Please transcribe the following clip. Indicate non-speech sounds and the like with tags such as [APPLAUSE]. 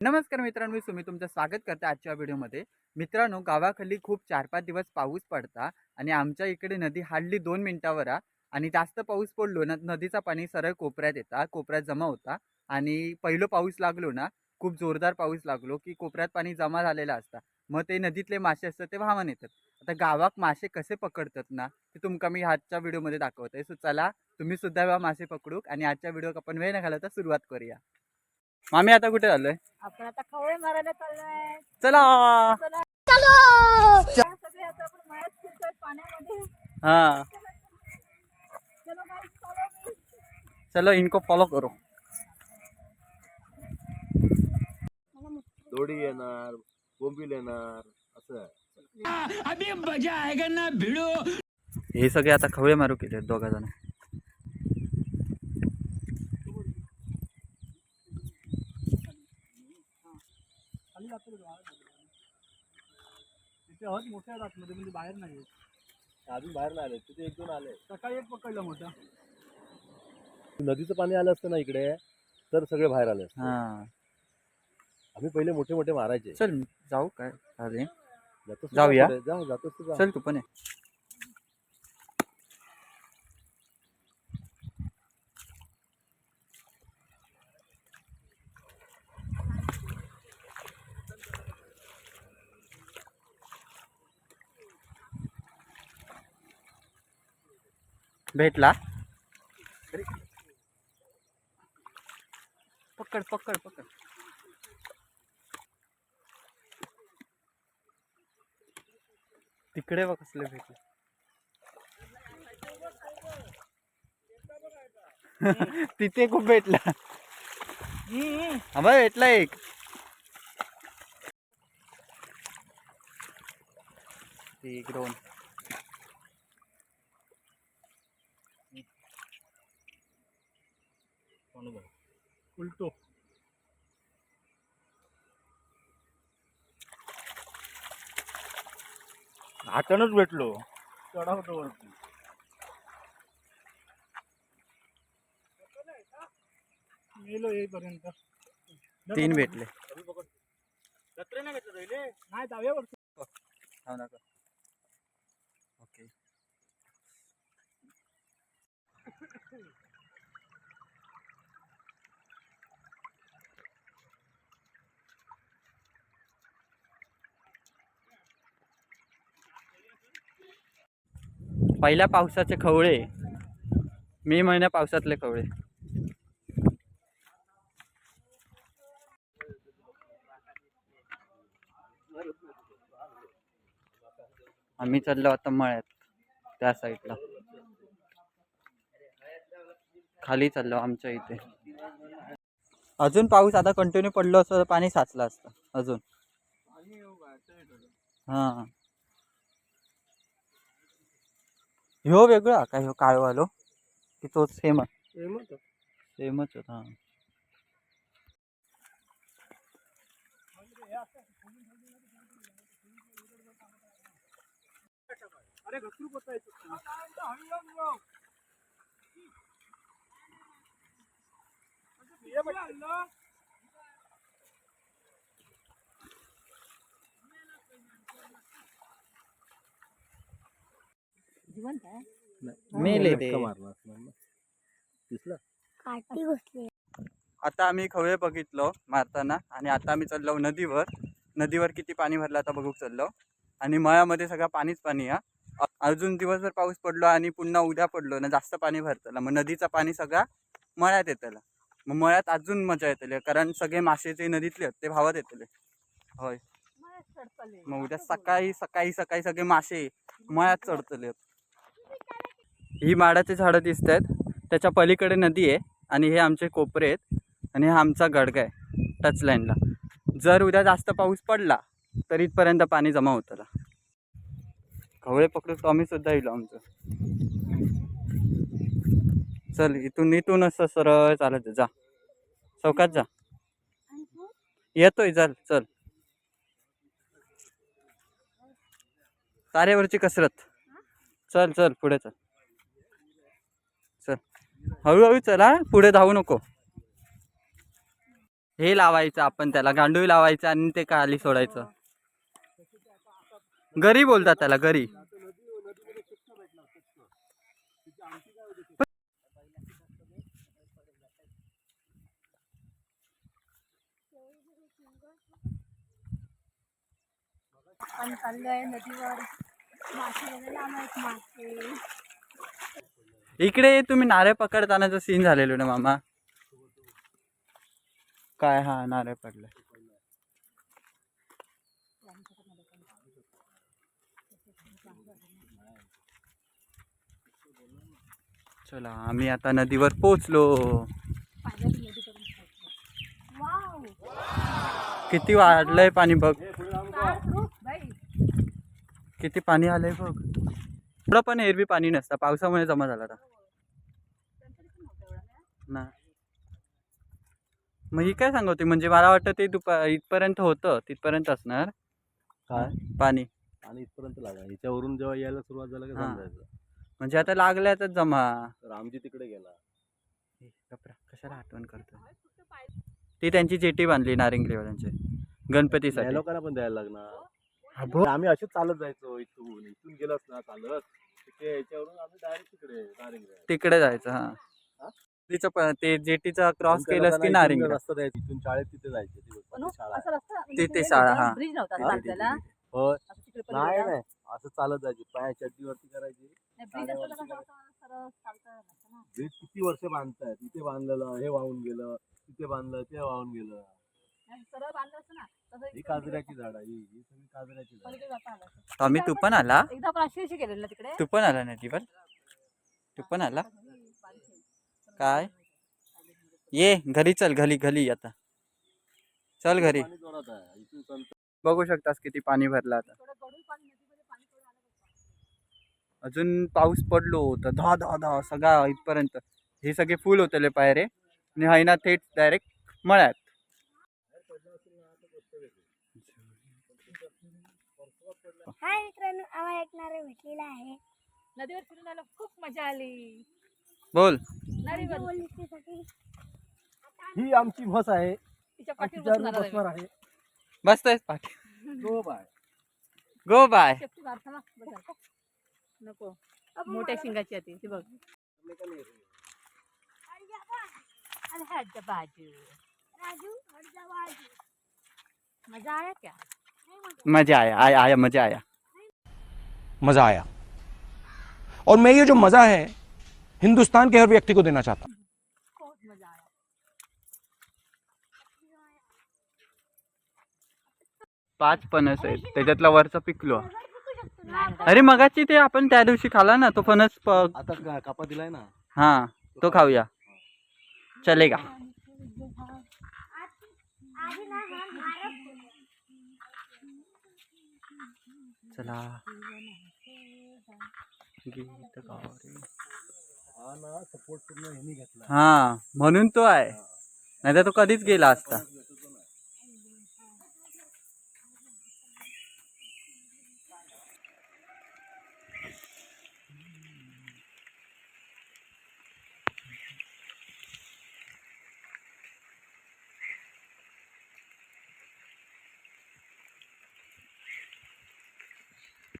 नमस्कार मित्रांनो मी सुमी तुमचं स्वागत करते आजच्या व्हिडिओमध्ये. मित्रांनो गावाखाली खूप चार पाच दिवस पाऊस पडता आणि आमच्या इकडे नदी हार्डली दोन मिनिटावर आणि जास्त पाऊस पडलो ना नदीचा पाणी सरळ कोपऱ्यात येता कोपऱ्यात जमा होता. आणि पहिलं पाऊस लागलो ना खूप जोरदार पाऊस लागलो की कोपऱ्यात पाणी जमा झालेलं असता. मग ते नदीतले मासे असतात ते वाहून येतात. आता गावात मासे कसे पकडतात ना ते तुमका मी आजच्या व्हिडिओमध्ये दाखवते सो चला तुम्ही सुद्धा मासे पकडू आणि आजच्या व्हिडिओ आपण वेळ न घालता सुरुवात करूया. मामी आता कुठे आलोय आपण आता खवळे मारायला चाललोय. चला. चला. सगळे आता आपण मळ्यात फिरतोय पाण्यामध्ये. हा. चलो guys, follow me. चलो इनको फॉलो करो. दोडी येणार बोंबील येणार असं हे सगळे आता खवळे मारू केले दोघा जण हद मोठ्या आहेत आतमध्ये म्हणजे बाहेर नाही आहेत. अजून बाहेर नाही आले तिथे एक दोन आले सकाळी एक पकडलं मोठा नदीचं पाणी आलं असतं ना इकडे तर सगळे बाहेर आले असते. हा आम्ही पहिले मोठे मोठे मारायचे चल जाऊ काय चालेल जातोस तू जाऊया? पुढे? जा जातोस तू जा. चल तू पण ये. भेटला. पकड पकड पकड. तिकडे बघ कसले भेटले. [LAUGHS] तिथे खूप भेटला. हा बघ भेटला एक. एक दोन उलटो. हातानच भेटलो. चढा होतो वरती. मेलो येईपर्यंत. तीन भेटले. नाही जाऊया वरती. थांब नका ओके. पहिल्या पावसाचे खवळे. मे महिन्या पावसातले खवळे. आम्ही चाललो आता मळ्यात त्या साईडला. खाली चाललो आमच्या इथे. अजून पाऊस आता कंटिन्यू पडलो असतो पाणी साचलं असतं अजून. हां. ह्यो वेगळा काय ह्यो काळवालो? की तोच सेम सेमच होता. हा. अरे जिवंत आहे. मेले ते. दिसला? काठी घुसली. आता आम्ही खवळे बघितलो मारताना आणि आता आम्ही चाललो नदीवर. नदीवर किती पाणी भरलं आता बघू चाललो. आणि मळ्यामध्ये सगळं पाणीच पाणी हा अ- अजून दिवसभर पाऊस पडलो आणि पुन्हा उद्या पडलो ना जास्त पाणी भरतलं. मग नदीचं पाणी सगळा मळ्यात येतलं. मग मळ्यात अजून मजा येतली कारण सगळे मासे जे नदीतले आहेत ते भावात येतले. होय. मग उद्या सकाळी सकाळी सकाळी सगळे मासे मळ्यात चढतले. ही माडाची झाडं दिसत आहेत. त्याच्या पलीकडे नदी आहे आणि हे आमचे कोपरे आहेत आणि हा आमचा गडगा आहे टच लाईनला जर उद्या जास्त पाऊस पडला तर इथपर्यंत पाणी जमा होतं खवळे पकडून तो येईल सुद्धा आमचं. चल इथून इथून असं सरळ चालत जा. चौकात जा. येतोय चल चल. तारेवरची कसरत. चल चल पुढे चल. हळूहळू चला पुढे धावू नको. हे लावायचं आपण त्याला गांडूळ लावायचं आणि ते खाली सोडायचं. गरी बोलतात त्याला गरी नदीवर. मासे मासे. इकडे तुम्ही नारळ पकडतानाचा सीन झालेलो ना मामा. काय हा नारळ पडलं. चला आम्ही आता नदीवर पोचलो किती वाढलंय पाणी बघ. किती पाणी आलंय बघ. थोडं पण एरवी पाणी नसतं पावसामुळे जमा झाला आता. ना मग ही काय सांगते म्हणजे मला वाटतं ते दुपा इथपर्यंत होतं तिथपर्यंत असणार. काय? पाणी. आणि इथपर्यंत लागा ह्याच्यावरून जेव्हा यायला सुरुवात झालं की हा. समजायचं? म्हणजे आता लागल्यातच जमा. तर आमची तिकडे गेला. कशाला आठवण करतो ती त्यांची जेटी बांधली नारिंगलेवाल्यांचे या गणपतीसाठी लोकांना पण द्यायला लागणार. आम्ही असेच चालत जायचो इथून इथून गेलोच ना चालत. तिथे याच्यावरून आम्ही डायरेक्ट तिकडे तिकडे जायचं हा? तिचं ते जेटीचा क्रॉस केलंस की नारिंग इथून रस्ता द्यायचा इथून शाळेत तिथे जायचे हो, शाळा. शाळा, हा. ब्रिज नव्हता हा, असं होय नाही नाही. चालत जायचे. पाया चड्डीवरती करायची. ब्रिज किती वर्ष बांधतायत इथे बांधलेलं हे वाहून गेलं तिथे बांधलं ते वाहून गेलं. ही काजऱ्याची झाड ही ही सगळी काजऱ्याची झाड. स्वामी तू पण आला? एकदा आपण तिकडे. तू पण आला नदीवर? तू पण आला? काय? ये घरी चल घरी घरी आता. चल घरी. बघू शकतास किती पाणी भरलं आता. अजून पाऊस पडलो तर धा धा धा सगळा इथपर्यंत. हे सगळे फुल होतले पायरे आणि हायना थेट डायरेक्ट मळ्यात. हाय मित्रांनो आम्हाला एक नारळ भेटलेला आहे. नदीवर फिरून आलं खूप मजा आली. बोल. ही आमची म्हस आहे. तिच्या पाठीवर बसणार आहे. पाठी. तो बाय. गो बाय. नको. मोठ्या शिंगाची आहे ती बघ. मज़ा आया क्या? मज़ा आया आया आया मज़ा आया. मज़ा आया. और मैं ये जो मज़ा है हिंदुस्तान के हर व्यक्ति को देना चाहता हूं। बहुत मजा आया पाच फणस आहेत. त्याच्यातला वरचा पिकलो. अरे मगाची ते आपण त्या दिवशी खाला ना तो फणस आता कापा दिलाय ना. हा तो खाऊया. चलेगा. चला. गीत रे. हा ना सपोर्ट पूर्ण ह्यांनी घेतला. हा म्हणून तो आहे. नाहीतर तो कधीच गेला असता.